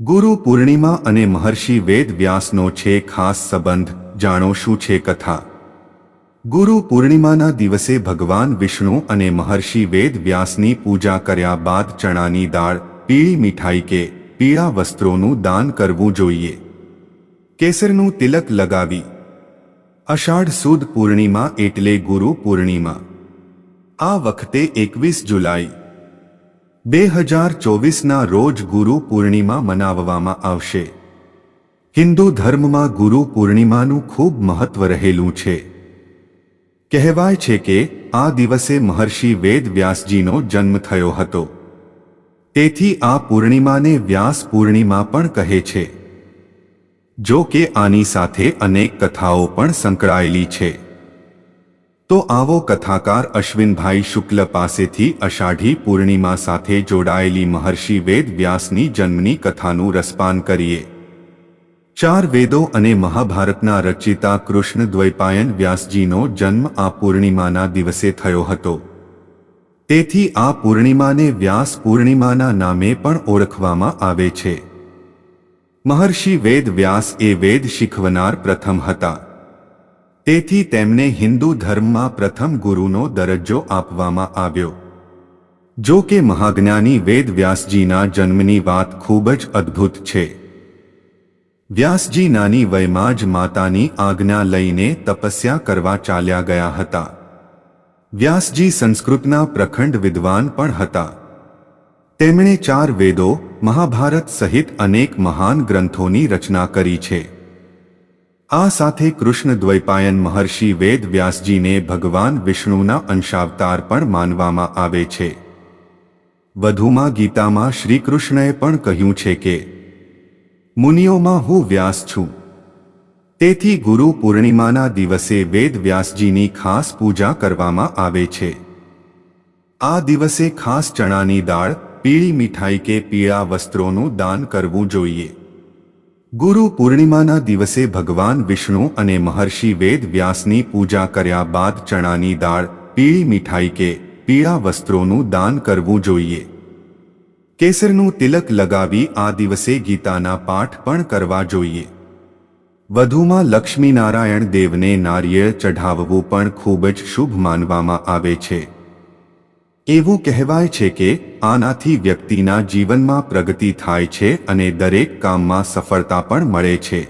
ગુરુ પૂર્ણિમા અને મહર્ષિ વેદ વ્યાસનો છે ખાસ સંબંધ, જાણો શું છે કથા? ગુરુ પૂર્ણિમાના દિવસે ભગવાન વિષ્ણુ અને મહર્ષિ વેદ વ્યાસની પૂજા કર્યા બાદ ચણાની દાળ, પીળી મીઠાઈ કે પીળા વસ્ત્રોનું દાન કરવું જોઈએ. કેસરનું તિલક લગાવી. અષાઢ સુદ પૂર્ણિમા એટલે ગુરુ પૂર્ણિમા. આ વખતે એકવીસ જુલાઈ બે હજાર ચોવીસના રોજ ગુરુ પૂર્ણિમા મનાવવામાં આવશે. હિન્દુ ધર્મમાં ગુરુ પૂર્ણિમાનું ખૂબ મહત્વ રહેલું છે. કહેવાય છે કે આ દિવસે મહર્ષિ વેદ વ્યાસજીનો જન્મ થયો હતો. તેથી આ પૂર્ણિમાને વ્યાસ પૂર્ણિમા પણ કહે છે. જો કે આની સાથે અનેક કથાઓ પણ સંકળાયેલી છે. તો આવો કથાકાર અશ્વિનભાઈ શુક્લ પાસેથી અષાઢી પૂર્ણિમા સાથે જોડાયેલી મહર્ષિ વેદ વ્યાસની જન્મની કથાનું રસપાન કરીએ. ચાર વેદો અને મહાભારતના રચિતા કૃષ્ણ દ્વૈપાયન વ્યાસજીનો જન્મ આ પૂર્ણિમાના દિવસે થયો હતો. તેથી આ પૂર્ણિમાને વ્યાસ પૂર્ણિમાના નામે પણ ઓળખવામાં આવે છે. મહર્ષિ વેદ વ્યાસ એ વેદ શીખવનાર પ્રથમ હતા. તેથી તેમને હિન્દુ ધર્મમાં પ્રથમ ગુરુનો દરજ્જો આપવામાં આવ્યો. જો કે મહાજ્ઞાની વેદ વ્યાસજીના જન્મની વાત ખૂબ જ અદ્ભુત છે. વ્યાસજી નાની વયમાં જ માતાની આજ્ઞા લઈને તપસ્યા કરવા ચાલ્યા ગયા હતા. વ્યાસજી સંસ્કૃતના પ્રખંડ વિદ્વાન પણ હતા. તેમણે ચાર વેદો મહાભારત સહિત અનેક મહાન ગ્રંથોની રચના કરી છે. આ સાથે કૃષ્ણ દ્વૈપાયન મહર્ષિ વેદ વ્યાસજીને ભગવાન વિષ્ણુના અંશાવતાર પણ માનવામાં આવે છે. વધુમાં ગીતામાં શ્રીકૃષ્ણએ પણ કહ્યું છે કે, મુનિઓમાં હું વ્યાસ છું. તેથી ગુરુ પૂર્ણિમાના દિવસે વેદ વ્યાસજીની ખાસ પૂજા કરવામાં આવે છે. આ દિવસે ખાસ ચણાની દાળ, પીળી મીઠાઈ કે પીળા વસ્ત્રોનું દાન કરવું જોઈએ. ગુરુ પૂર્ણિમાના દિવસે ભગવાન વિષ્ણુ અને મહર્ષિ વેદ વ્યાસની પૂજા કર્યા બાદ ચણાની દાળ, પીળી મીઠાઈ કે પીળા વસ્ત્રોનું દાન કરવું જોઈએ. કેસરનું તિલક લગાવી આ દિવસે ગીતાના પાઠ પણ કરવા જોઈએ. વધુમાં લક્ષ્મીનારાયણ દેવને નારિયેળ ચઢાવવું પણ ખૂબ જ શુભ માનવામાં આવે છે. એવું કહેવાય છે કે આનાથી વ્યક્તિના જીવનમાં પ્રગતિ થાય છે અને દરેક કામમાં સફળતા પણ મળે છે.